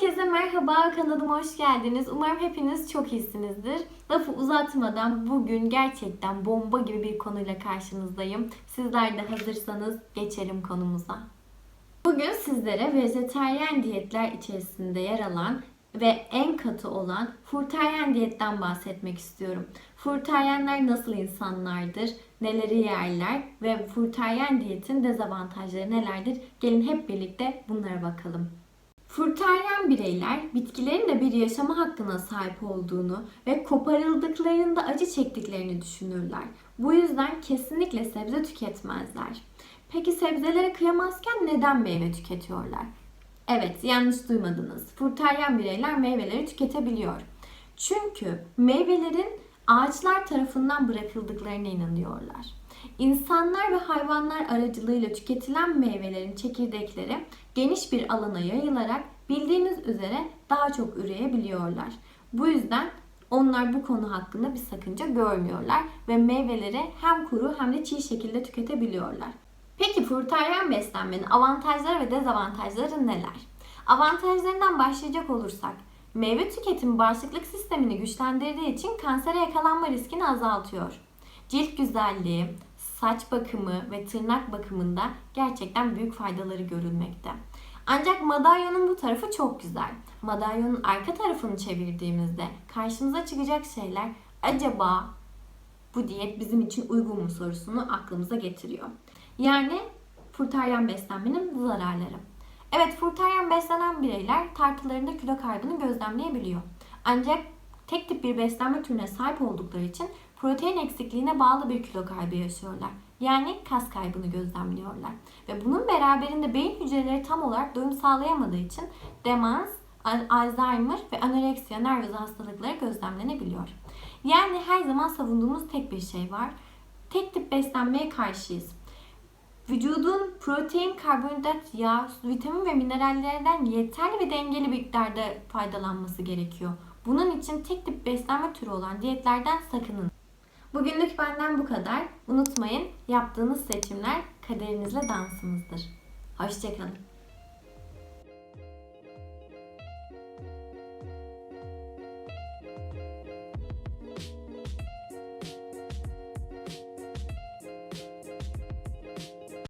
Herkese merhaba, kanalıma hoş geldiniz. Umarım hepiniz çok iyisinizdir. Lafı uzatmadan bugün gerçekten bomba gibi bir konuyla karşınızdayım. Sizler de hazırsanız geçelim konumuza. Bugün sizlere vejeteryan diyetler içerisinde yer alan ve en katı olan furteryen diyetten bahsetmek istiyorum. Furteryenler nasıl insanlardır, neleri yerler ve furteryen diyetin dezavantajları nelerdir? Gelin hep birlikte bunlara bakalım. Furteryen bireyler bitkilerin de bir yaşama hakkına sahip olduğunu ve koparıldıklarında acı çektiklerini düşünürler. Bu yüzden kesinlikle sebze tüketmezler. Peki sebzelere kıyamazken neden meyve tüketiyorlar? Evet, yanlış duymadınız. Furteryen bireyler meyveleri tüketebiliyor. Çünkü meyvelerin ağaçlar tarafından bırakıldıklarına inanıyorlar. İnsanlar ve hayvanlar aracılığıyla tüketilen meyvelerin çekirdekleri geniş bir alana yayılarak bildiğiniz üzere daha çok üreyebiliyorlar. Bu yüzden onlar bu konu hakkında bir sakınca görmüyorlar ve meyveleri hem kuru hem de çiğ şekilde tüketebiliyorlar. Peki frutaryen beslenmenin avantajları ve dezavantajları neler? Avantajlarından başlayacak olursak, meyve tüketimi bağışıklık sistemini güçlendirdiği için kansere yakalanma riskini azaltıyor. Cilt güzelliği, saç bakımı ve tırnak bakımında gerçekten büyük faydaları görülmekte. Ancak madalyonun bu tarafı çok güzel. Madalyonun arka tarafını çevirdiğimizde karşımıza çıkacak şeyler acaba bu diyet bizim için uygun mu sorusunu aklımıza getiriyor. Yani furtaryen beslenmenin zararları. Evet furtaryen beslenen bireyler tartılarında kilo kaybını gözlemleyebiliyor. Ancak tek tip bir beslenme türüne sahip oldukları için protein eksikliğine bağlı bir kilo kaybı yaşıyorlar. Yani kas kaybını gözlemliyorlar. Ve bunun beraberinde beyin hücreleri tam olarak doyum sağlayamadığı için demans, Alzheimer ve anoreksiya nervozu hastalıkları gözlemlenebiliyor. Yani her zaman savunduğumuz tek bir şey var. Tek tip beslenmeye karşıyız. Vücudun protein, karbonhidrat, yağ, vitamin ve minerallerden yeterli ve dengeli miktarda faydalanması gerekiyor. Bunun için tek tip beslenme türü olan diyetlerden sakının. Bugünlük benden bu kadar. Unutmayın yaptığınız seçimler kaderinizle dansınızdır. Hoşçakalın.